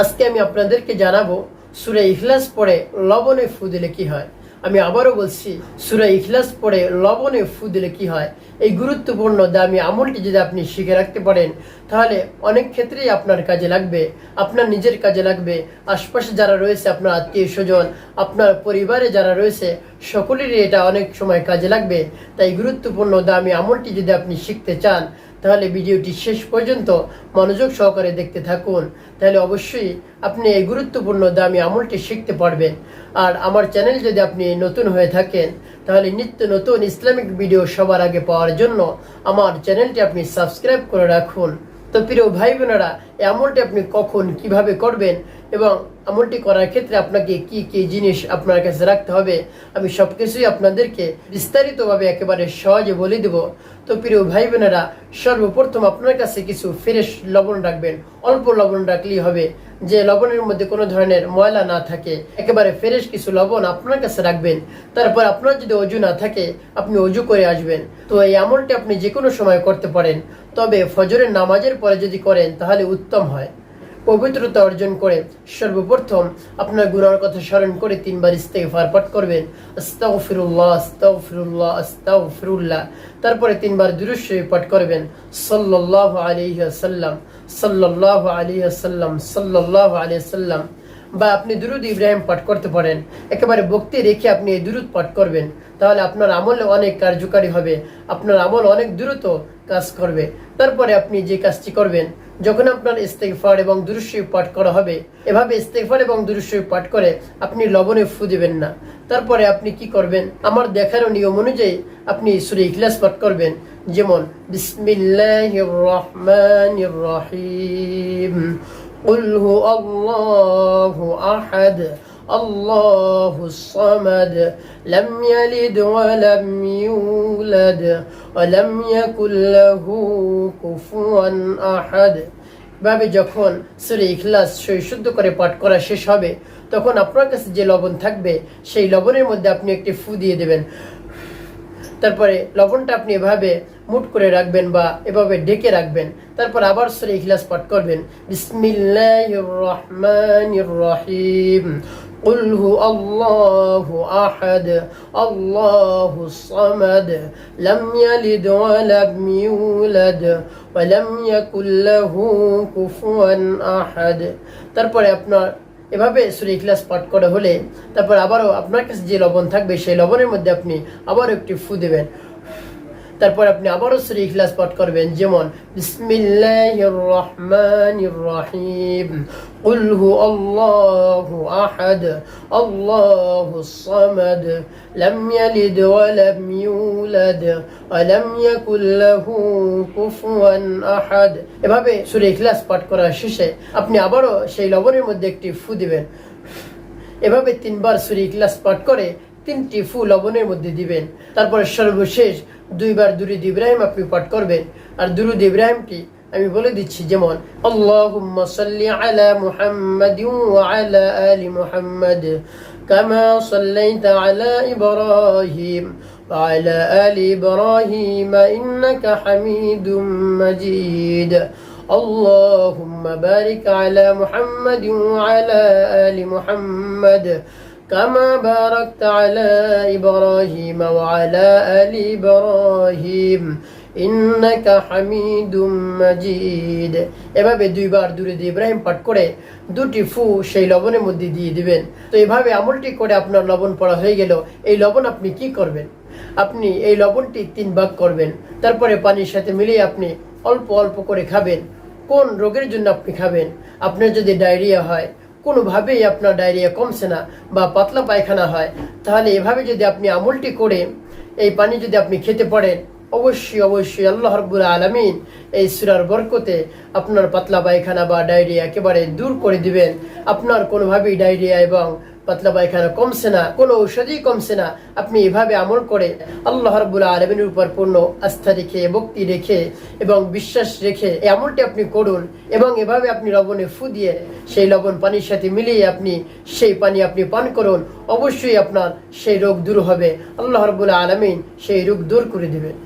আজকে আমি আপনাদেরকে জানাব, সুরে ইখলাস পড়ে লবণে ফু দিলে কি হয়? আমি আবারও বলছি, সুরে ইখলাস পড়ে লবণে ফু দিলে কি হয়? এই গুরুত্বপূর্ণ দামি আমলটি যদি আপনি শিখে রাখতে পারেন, তাহলে অনেক ক্ষেত্রেই আপনার কাজে লাগবে, আপনার নিজের কাজে লাগবে। আশপাশে যারা রয়েছে, আপনার আত্মীয় স্বজন, আপনার পরিবারে যারা রয়েছে, সকলেরই এটা অনেক সময় কাজে লাগবে। তাই গুরুত্বপূর্ণ দামি আমলটি যদি আপনি শিখতে চান তাহলে ভিডিওটি শেষ পর্যন্ত মনোযোগ সহকারে দেখতে থাকুন। তাহলে অবশ্যই আপনি এই গুরুত্বপূর্ণ দামি আমলটি শিখতে পারবেন। আর আমার চ্যানেল যদি আপনি নতুন হয়ে থাকেন, তাহলে নিত্য নতুন ইসলামিক ভিডিও সবার আগে পাওয়ার জন্য আমার চ্যানেলটি আপনি সাবস্ক্রাইব করে রাখুন। তো প্রিয় ভাই বোনেরা, এই আমলটি আপনি কখন, কীভাবে করবেন এবং আমলটি করার ক্ষেত্রে আপনাকে কি কি জিনিস আপনার কাছে রাখতে হবে, আমি সব কিছুই আপনাদেরকে বিস্তারিতভাবে একেবারে সহজে বলে দেব। তো প্রিয় ভাই বোনেরা, সর্বপ্রথম আপনার কাছে কিছু ফ্রেশ লবণ রাখবেন। অল্প লবণ রাখলেই হবে। যে লবণের মধ্যে কোনো ধরনের ময়লা না থাকে, একেবারে ফ্রেশ কিছু লবণ আপনার কাছে রাখবেন। তারপর আপনার যদি অজু না থাকে, আপনি অজু করে আসবেন। তো এই আমলটি আপনি যে কোনো সময় করতে পারেন। তবে ফজরের নামাজের পরে যদি করেন, তাহলে উত্তম হয়। পবিত্রতা অর্জন করে সর্বপ্রথম আপনার গুনার কথা স্মরণ করে তিনবার ইস্তেগফার পাঠ করবেন। আস্তাগফিরুল্লাহ আস্তাগফিরুল্লাহ আস্তাগফিরুল্লাহ। তারপরে তিনবার দুরূদ পাঠ করবেন। সাল্লাল্লাহু আলাইহি ওয়াসাল্লাম, সাল্লাল্লাহু আলাইহি ওয়াসাল্লাম, সাল্লাল্লাহু আলাইহি ওয়াসাল্লাম। বা আপনি দুরুদ ইব্রাহিম পাঠ করতে পারেন। একেবারে ভক্তি রেখে আপনি এই দুরুদ পাঠ করবেন। তাহলে আপনার আমল অনেক কার্যকারী হবে। আপনার আমল অনেক দ্রুত কাজ করবে। তারপরে আপনি যে কাজটি করবেন যখন আপনার ইস্তেগফার এবং দুরুশরীফ পাঠ করা হবে এভাবে ইস্তেগফার এবং দুরুশরীফ পাঠ করে আপনি লবণে ফু দিবেন না তারপরে আপনি কি করবেন আমার দেখানো নিয়ম অনুযায়ী আপনি সুরে ইখলাস পাঠ করবেন যেমন বিসমিল্লাহির রহমানির রহিম قل هو الله أحد الله الصمد لم يلد ولم يولد ولم يكن له كفوا أحد ভাবে যখন সুরে ইখলাস শুদ্ধ করে পাঠ করা শেষ হবে, তখন আপনার কাছে যে লবণ থাকবে, সেই লবণের মধ্যে আপনি একটি ফু দিয়ে দেবেন। তারপরে লবণটা আপনি এভাবে মুট করে রাখবেন বা এভাবে ডেকে রাখবেন। তারপর আবার সরে ইখলাস পাঠ করবেন। বিসমিল্লাহ রহমান রহিম। قل هو الله أحد الله الصمد لم يلد ولم يولد ولم يكن له كفوا أحد তারপরে আপনার এভাবে সুরে ইখলাস পাঠ করা হলে তারপর আবারও আপনার কাছে যে লবণ থাকবে সেই লবণের মধ্যে আপনি আবার একটি ফু দেবেন তারপর আপনি আবারও সুরে ইখলাস পাঠ করবেন যেমন বিসমিল্লাহির রহমানির রহিম قل هو الله أحد الله الصمد لم يلد ولم يولد ولم يكن له كفوا أحد এভাবে সূরা ইখলাস পাঠ করা শেষে আপনি আবারও সেই লবণের মধ্যে একটি ফু দিবেন এভাবে তিনবার সূরা ইখলাস পাঠ করে তিনটি ফু লবণের মধ্যে দিবেন তারপরে সর্বশেষ দুইবার দুরুদ ইব্রাহিম আপনি পাঠ করবেন আর দুরুদ ইব্রাহিমটি আমি বলে দিচ্ছি যেমন আল্লাহুম্মা সাল্লি আলা মুহাম্মাদিন ওয়া আলা আলি মুহাম্মাদ কামা সাল্লাইতা আলা ইব্রাহিম وعلى آل إبراهيم إنك حميد مجيد اللهم بارك على محمد وعلى آل محمد كما باركت على إبراهيم وعلى آل إبراهيم ইন্নাকা হামিদুম মাজিদ এভাবে দুইবার দুরুদ ইব্রাহিম পাঠ করে দুটি ফু সেই লবণের মধ্যে দিয়ে দিবেন তো এভাবে আমলটি করে আপনার লবণ পড়া হয়ে গেল এই লবণ আপনি কি করবেন আপনি এই লবণটি তিন ভাগ করবেন তারপরে পানির সাথে মিলিয়ে আপনি অল্প অল্প করে খাবেন কোন রোগের জন্য আপনি খাবেন আপনার যদি ডায়রিয়া হয় কোনোভাবেই আপনার ডায়রিয়া কমছে না বা পাতলা পায়খানা হয়, তাহলে এভাবে যদি আপনি আমলটি করে এই পানি যদি আপনি খেতে পারেন, অবশ্যই অবশ্যই আল্লাহ রব্বুল আলমিন এই সুরার বরকতে আপনার পাতলা পায়খানা বা ডায়রিয়া একেবারে দূর করে দিবেন। আপনার কোনোভাবেই ডায়রিয়া এবং পাতলা পায়খানা কমছে না কোনো ঔষধই কমছে না আপনি এভাবে আমল করে আল্লাহ রব্বুল আলমিনের উপর পূর্ণ আস্থা রেখে ভক্তি রেখে এবং বিশ্বাস রেখে এই আমলটি আপনি করুন এবং এভাবে আপনি লবণে ফু দিয়ে সেই লবণ পানির সাথে মিলিয়ে আপনি সেই পানি আপনি পান করুন অবশ্যই আপনার সেই রোগ দূর হবে আল্লাহ রব্বুল আলমিন সেই রোগ দূর করে দেবেন